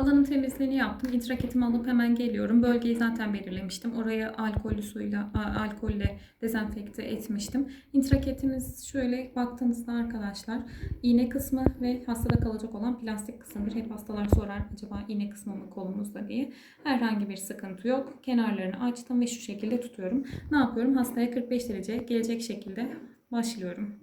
Alanın temizliğini yaptım. İntraketimi alıp hemen geliyorum. Bölgeyi zaten belirlemiştim. Orayı alkollü suyla, alkolle dezenfekte etmiştim. İntraketimiz şöyle baktığınızda arkadaşlar iğne kısmı ve hastada kalacak olan plastik kısımdır. Hep hastalar sorar acaba iğne kısmı mı kolumuzda diye. Herhangi bir sıkıntı yok. Kenarlarını açtım ve şu şekilde tutuyorum. Ne yapıyorum? Hastaya 45 derece gelecek şekilde başlıyorum.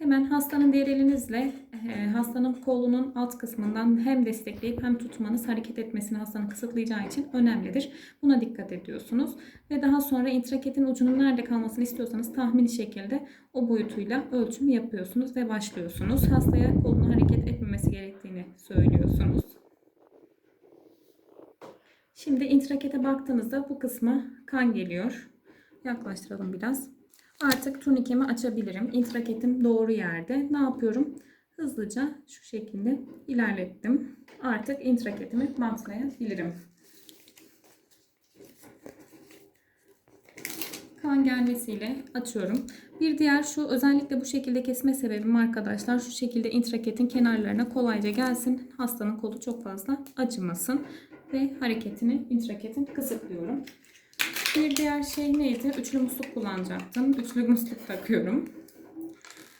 Hemen hastanın diğer elinizle e, hastanın kolunun alt kısmından hem destekleyip hem tutmanız hareket etmesini hastanın kısıtlayacağı için önemlidir. Buna dikkat ediyorsunuz. Ve daha sonra intraketin ucunun nerede kalmasını istiyorsanız tahmini şekilde o boyutuyla ölçüm yapıyorsunuz ve başlıyorsunuz. Hastaya kolunu hareket etmemesi gerektiğini söylüyorsunuz. Şimdi intrakete baktığınızda bu kısma kan geliyor. Yaklaştıralım biraz. Artık turnikemi açabilirim. İntraketim doğru yerde. Ne yapıyorum? Hızlıca şu şekilde ilerlettim. Artık intraketimi bantlayabilirim. Kan gelmesiyle açıyorum. Bir diğer şu özellikle bu şekilde kesme sebebim arkadaşlar şu şekilde intraketin kenarlarına kolayca gelsin. Hastanın kolu çok fazla acımasın ve hareketini intraketin kısıtlıyorum. Bir diğer şey neydi? Üçlü musluk kullanacaktım. Üçlü musluk takıyorum.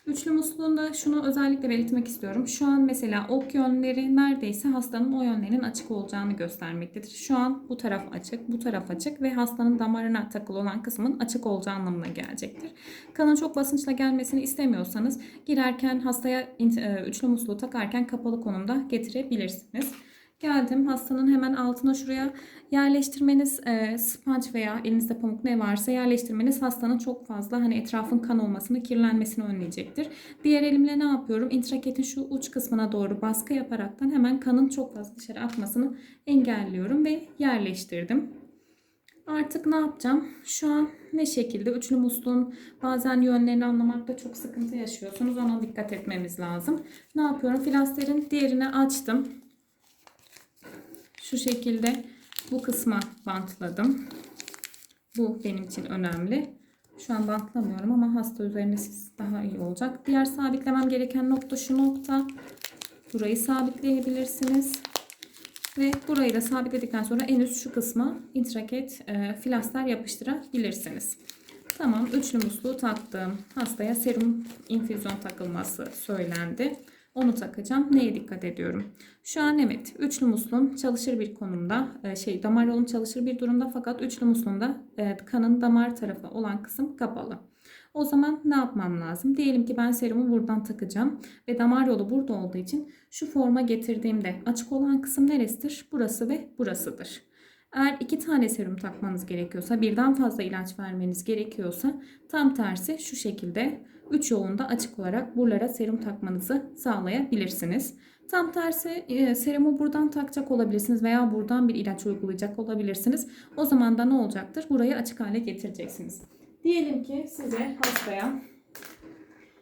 Üçlü musluğunda şunu özellikle belirtmek istiyorum. Şu an mesela ok yönleri neredeyse hastanın o yönlerinin açık olacağını göstermektedir. Şu an bu taraf açık, bu taraf açık ve hastanın damarına takılı olan kısmın açık olacağı anlamına gelecektir. Kanın çok basınçla gelmesini istemiyorsanız girerken hastaya e, üçlü musluğu takarken kapalı konumda getirebilirsiniz. Geldim hastanın hemen altına şuraya yerleştirmeniz e, sponge veya elinizde pamuk ne varsa yerleştirmeniz hastanın çok fazla hani etrafın kan olmasını, kirlenmesini önleyecektir. Diğer elimle ne yapıyorum? İntraketin şu uç kısmına doğru baskı yaparaktan hemen kanın çok fazla dışarı akmasını engelliyorum ve yerleştirdim. Artık ne yapacağım? Şu an ne şekilde üçlü musluğun bazen yönlerini anlamakta çok sıkıntı yaşıyorsunuz. Ona dikkat etmemiz lazım. Ne yapıyorum? Filasterin diğerini açtım. Şu şekilde bu kısma bantladım. Bu benim için önemli. Şu an bantlamıyorum ama hasta üzerinde daha iyi olacak. Diğer sabitlemem gereken nokta şu nokta. Burayı sabitleyebilirsiniz. Ve burayı da sabitledikten sonra en üst şu kısma intraket e, filaster yapıştırabilirsiniz. Tamam üçlü musluğu taktım. Hastaya serum infüzyon takılması söylendi. Onu takacağım. Neye dikkat ediyorum? Şu an evet üçlü musluğum çalışır bir konumda. e, şey damar yolum çalışır bir durumda fakat üçlü musluğumda e, kanın damar tarafı olan kısım kapalı. O zaman ne yapmam lazım? Diyelim ki ben serumu buradan takacağım ve damar yolu burada olduğu için şu forma getirdiğimde açık olan kısım neresidir? Burası ve burasıdır. Eğer iki tane serum takmanız gerekiyorsa, birden fazla ilaç vermeniz gerekiyorsa tam tersi şu şekilde 3 yolunda açık olarak buralara serum takmanızı sağlayabilirsiniz. Tam tersi e, serumu buradan takacak olabilirsiniz veya buradan bir ilaç uygulayacak olabilirsiniz. O zaman da ne olacaktır? Burayı açık hale getireceksiniz. Diyelim ki size hastaya